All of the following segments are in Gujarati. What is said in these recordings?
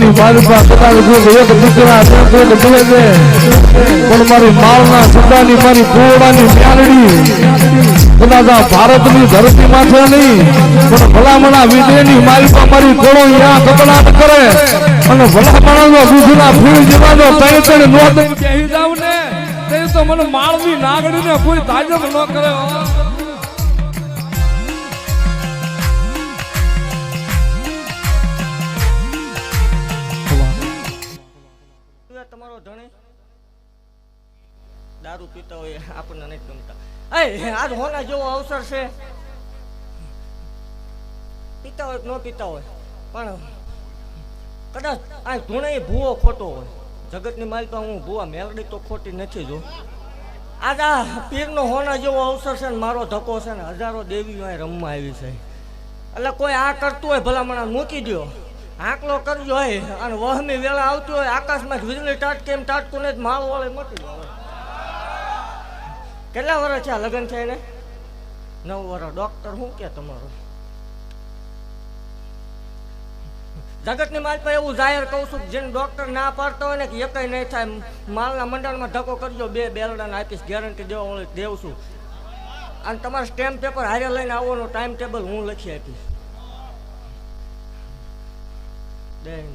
ની મારી પાસે એક દીકરા છે કોઈક બે છે. પણ મારી માળના સુદાની મારી ગોળાની મ્યાલડી કદાચ ભારતની ધરતી માથે નહીં. પણ ભલામણા મારી પાસે મારી કોણો યા કપડાટ કરે. અને ભલામણાનો દૂધના ફૂલ જીવાનો તઈ તઈ નો દઈ જાવ ને, તે તો મને માળની નાગડીને કોઈ તાજબ ન કરે આજ હોના જેવો અવસર છે. પીતા હોય ન પીતા હોય, પણ કદાચ આ ધૂણે ભૂવો ખોટો હોય. જગતની માલ તો હું ભૂવા મેલડી તો ખોટી નથી જો. આજ આ પીરનો હોના જેવો અવસર છે ને મારો ધક્કો છે ને હજારો દેવીઓ અહીં રમવા આવી છે. એટલે કોઈ આ કરતું હોય ભલામણા મૂકી દ્યો. આંકલો કરજો હોય અને વહમી વેળા આવતી હોય, આકાશમાં વીજળી ટાટકે એમ ટાટકું ને માળ વાળે મટી કેટલા વર્ષ છે લગ્ન છે એને? નવ વર્ષ ડોક્ટર શું કે તમારું? જગતની માલ પર એવું જાહેર કહું છું જેને ડોક્ટર ના પાડતો હોય ને કે એકય નહીં થાય, માલના મંડળમાં ધક્કો કરજો, બે બેલડાને આપીશ ગેરંટી દેવા હું દેવું છું. અને તમારે સ્ટેમ્પ પેપર હારે લઈને આવવાનો ટાઈમ ટેબલ હું લખી આપીશ. બેન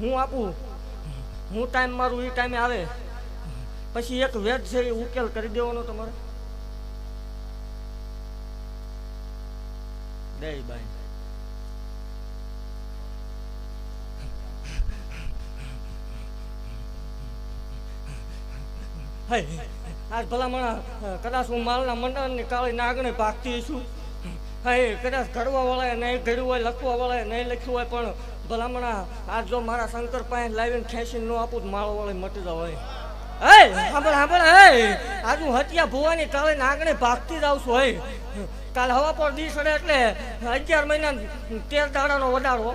હું આપું? હું ટાઈમ મારું એ ટાઈમે આવે. પછી એક વેદ છે એ ઉકેલ કરી દેવાનો તમારે. દે બાઈ. આજ ભલામણા, કદાચ હું માલના મંડળની કાળી નાગણી ભાગતી છું. હા, કદાચ ઘડવા વાળાએ નહીં ઘડ્યું હોય લખવા વાળાએ નહીં લખ્યું હોય, પણ ભલામણા, આ જો મારા શંકર પાસે લાવીને ખેંચીને ન આપું તો માળો વાળે મટી જાવ હે, સાંભળ સાંભળ, હે. આજ હું હત્યા ભુવાની કાળી નાગણી ભાગતી જ આવું છું, હે. કાલ હવા પર દી સડે એટલે અગિયાર મહિના તેર દાડાનો વધારો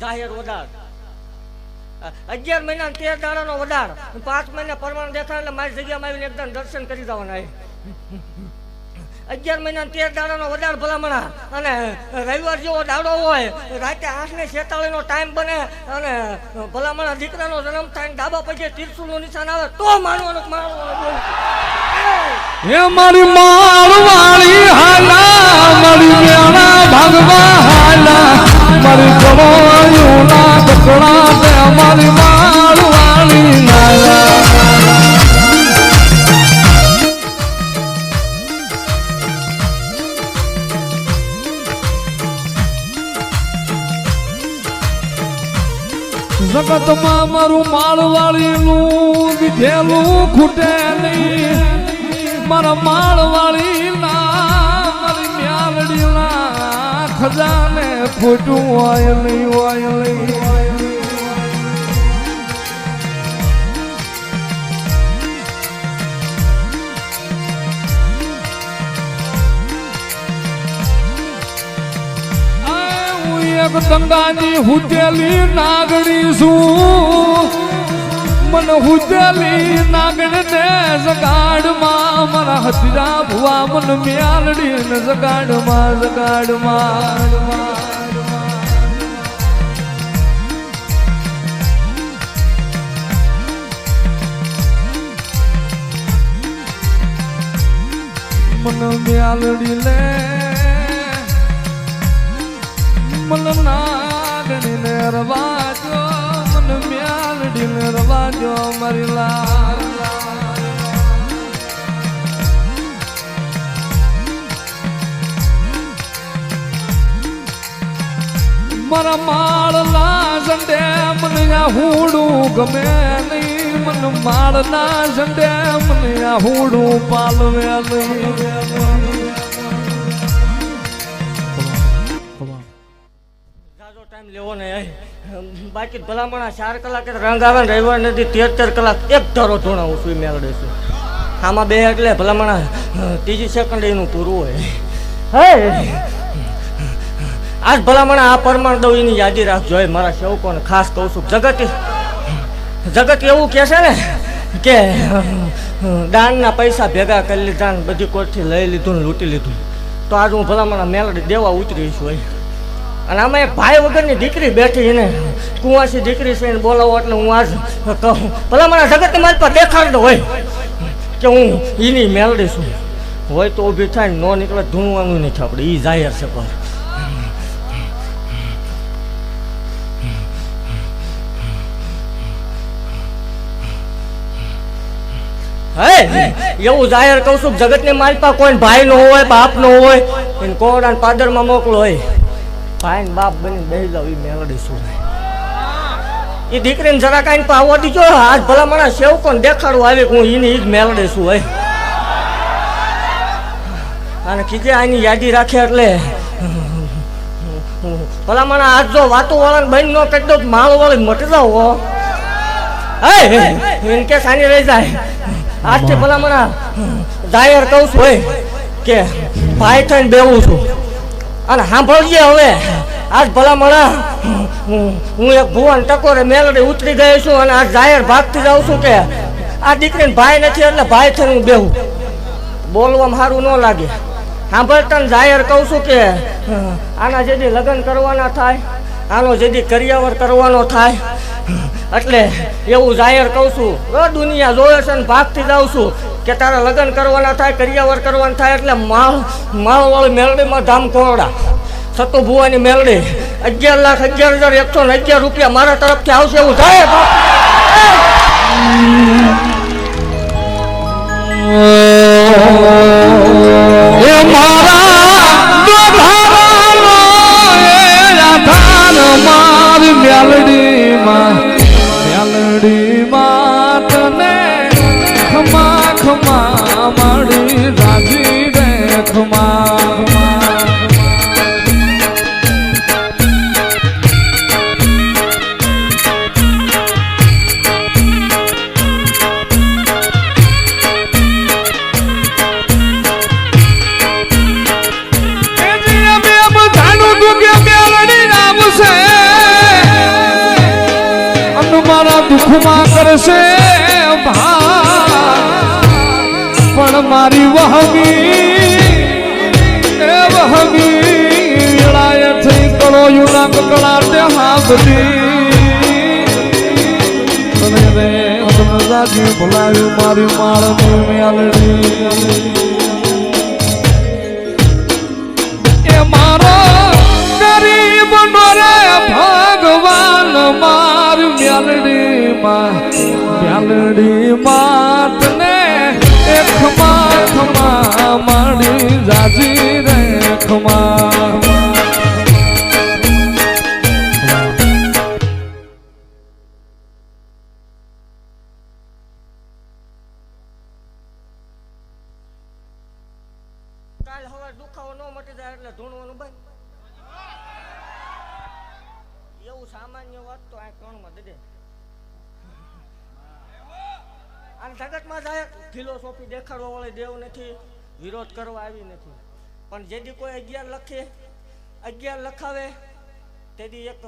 જાહેર વધાર અગિયાર મહિના તેર દાડાનો વધાર પાંચ મહિના પરમાણ દેખાય એટલે મારી જગ્યામાં આવીને એકદમ દર્શન કરી જવાના એ અગિયાર મહિના તેર દાડાનો વધારે ભલામણા અને રવિવાર જેવો દાડો હોય, રાતે આઠ ને છેતાળીસ નો ટાઈમ બને અને ભલામણા દીકરાનો જન્મ થાય ને ડાબા પછી તીરસુનું નું નિશાન આવે, તો માનવાનું બોલ. હે મારી મારવાળી હાલા, મારી મેણા ભાગવા હાલા મારી કમાયુના કકડા તે મારી જગતમાં મારું માળવાળીનું વિધેલું ખૂટે નહીં. મારા માળવાળી ના મારી મ્યાલડી ખજાને ફૂટું હોય નહીં હોય નહીં એક દંગાની હુતેલી નાગડી છું. મન હુતેલી નાગણ ને જગાડમાં, મારા હતીરા ભુવા મન મ્યાલડી ને જગાડમાં જગાડમાં. મન મ્યાલડી લે મન નાગણી ને રવાજો મન મ્યાલડી ને રવાજો મારી લાલ. મારા માળના ઝંડે મને આ હુડું ગમે નહીં. મન માળના ઝંડે મને આ હુડું પાલવે નહીં. ટાઈમ લેવો ને બાકી ભલામણા ચાર કલાકે રંગ આવે ને રવિવાર નથી તેર કલાક એક ધારો ધોણાવું છું મેળડે છું. આમાં બે એટલે ભલામણા ત્રીજી સેકન્ડ એનું પૂરું હોય. હે! આજ ભલામણા આ પરમાણ દઉં એની યાદી રાખજો. એ મારા સેવકોને ખાસ કહું છું. જગત જગત એવું કહે છે ને કે દાનના પૈસા ભેગા કરી લીધા ને બધી કોરથી લઈ લીધું ને લૂંટી લીધું. તો આજ હું ભલામણ મેળડી દેવા ઉતરી છું. અને આમાં એક ભાઈ વગરની દીકરી બેઠી એને કુંવાસી દીકરી છે એને બોલાવો એટલે હું આજ કહું. ભલામણ જગતની મારી પર દેખાડતો હોય, કે હું એની મેલડી છું. હોય તો ઊભી થાય ન નીકળે ધૂણવાનું નથી આપણે એ જાહેર છે પર એવું જાહેર કહું છું જગતની પાસે કોઈ ભાઈ નો હોય બાપ નો હોય, એને કોડા પાદરમાં મોકલો હોય ભાઈ બાપ બની બેસી જાવ એ મેલડી શું એ દીકરીને જરા કાંઈ આવવા દીજો આજ ભલા મને સેવ કોણ દેખાડવું આવી હું એની ઈજ જ મેલડી છું હોય અને કીધે આની યાદી રાખે એટલે. ભલા મને આજ જો વાતો વાળાને બંધ ન કરી દો માળો વાળી મટી જાવ હો. હે કેસ સાની રહી જાય. આજથી ભલા મને જાહેર કહું છું હોય કે ભાઈ થઈને બેવું છું. અને સાંભળજે હવે. આજ ભલા મળા હું એક ભુવન ટકોરે મેલડી ઉતરી ગયો છું અને આ જાહેર ભાગતી જાઉં છું કે આ દીકરીને ભાઈ નથી એટલે ભાઈ થઈને હું બેહું. બોલવામાં સારું ન લાગે. સાંભળતા ને જાહેર કહું છું કે, આના જેથી લગ્ન કરવાના થાય, આનો જેથી કરિયાવર કરવાનો થાય. એટલે એવું જાહેર કહું છું દુનિયા જોવે છે ને ભાગતી જાઉં છું કે તારા લગ્ન કરવાના થાય, કરિયાવર કરવાના થાય, એટલે માળ, માળવાળી મેળડીમાં ધામ ખોરડા. સતુ ભુવાની મેળડી અગિયાર લાખ, અગિયાર હજાર એકસો ને અગિયાર રૂપિયા મારા તરફથી આવશે એવું થાય એ કરશે પણ મારી વહમી, એ વહમી વેળાએ થઈ કળો યુના કકળાટે હાથથી બધી રાજી ભલાયું મારી માળ મેલડી ભગવાન માર મ્યાલડી મ્યાલડી માતને એક ખમા માડી જાજી રે ખમા કાલ હવે દુખાવો ન મટી જાય એટલે ધૂણવાનું બંધ. એવું સામાન્ય વાત તો આ કણમાં દે અને જગતમાં જાય ફિલોસોફી દેખાડવા વાળી દેવ નથી, વિરોધ કરવા આવી નથી. પણ જેથી કોઈ અગિયાર લખે, અગિયાર લખાવે તેથી એક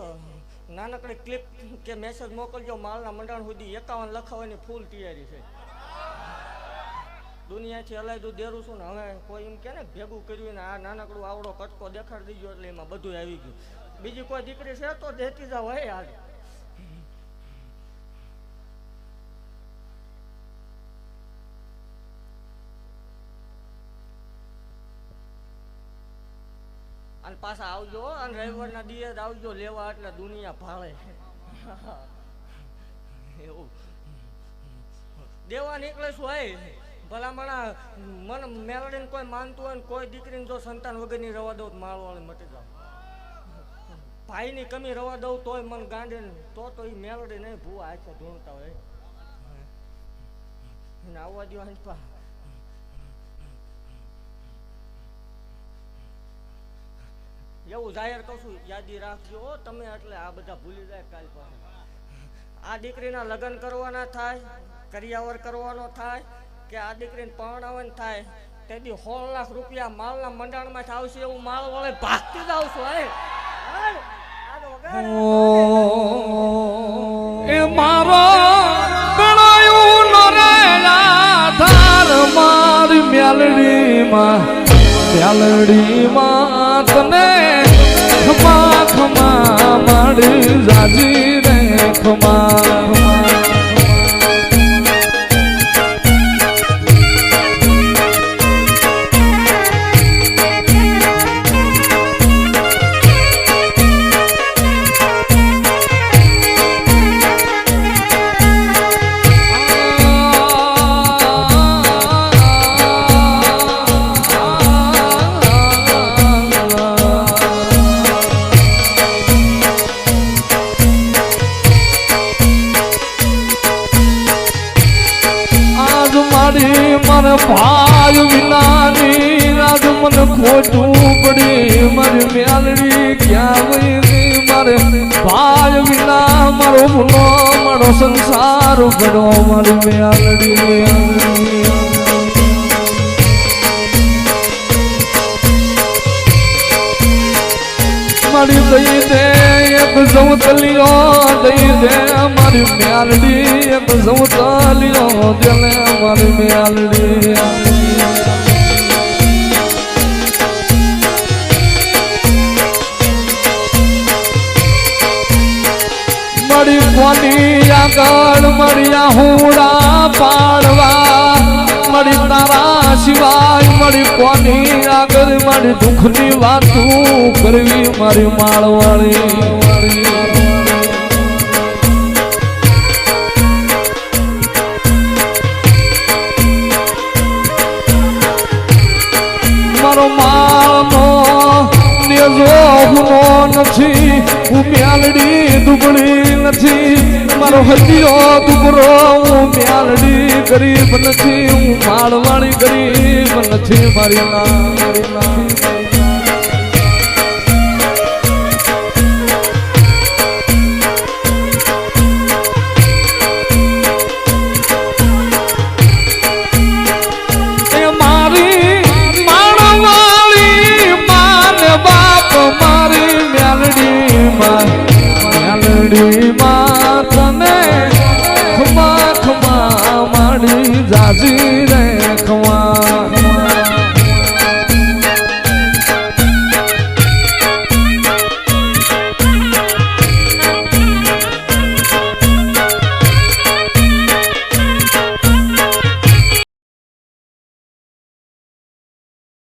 નાનકડી ક્લિપ કે મેસેજ મોકલજો માલના મંડાણ સુધી એકાવન લખાવાની ફૂલ તૈયારી છે. દુનિયાથી અલાયદું દેરું છું ને હવે કોઈ એમ કે ને, ભેગું કર્યું ને આ નાનકડું આવડો કટકો દેખાડી દીધો એટલે એમાં બધું આવી ગયું. બીજી કોઈ દીકરી છે તો દેતી જાવ હે આજ પાછા આવજો અને રવિવારના દિવસ આવજો લેવા એટલે દુનિયા ભાળે. એવું. દેવા નીકળે શું હોય ભલામણા મન મેલડીને કોઈ માનતું હોય ને કોઈ દીકરીને જો સંતાન વગરની રવા દઉં તો માળવાળી મટી જાવ ભાઈની કમી રવા દઉં તોય મન ગાંડે તો તો એ મેલડી નહીં ભૂવા આખે ધૂણતા હોય. આવવા દો હંસપા એવું જાહેર કહું છું, યાદી રાખજો તમે એટલે આ બધા ભૂલી જાય કાલ પાસે આ દીકરીના લગ્ન કરવાના થાય, કરિયાવર કરવાનો થાય, કે આ દીકરીને પરણાવન થાય તેથી હોળ લાખ રૂપિયા માલના મંડાણમાંથી આવશે એવું માલ વળે ભાગતી જ આવશું એ મારો ગણાયું નરેલા ધાર માર મેલડીમાં માં માતને ખમા ખમા માડી રાજી રે ખમા. ખોટું પડે મારી મેલડી, ક્યાં વહી મારે? ભાઈ વિના મારો ભૂલો, મારો સંસાર પડો મારી મેલડી. મારી દઈ દે એક જવતલીઓ, દઈ દે મારી મેલડી, એક જવતલીઓ દે મારી મ્યાલડી મળી કોની આગળ મળ્યા હુરા પાડવા. મળી તારા સિવાય મળી કોની આગળ મારી દુઃખની વાતું કરવી મારી માળવાળી. મારો માનો નથી, હું મ્યાલડી દુબળી નથી. મારો હજીરો દુબરો હું બ્યાલડી ગરીબ નથી. હું માળવાણી ગરીબ નથી. મારી ના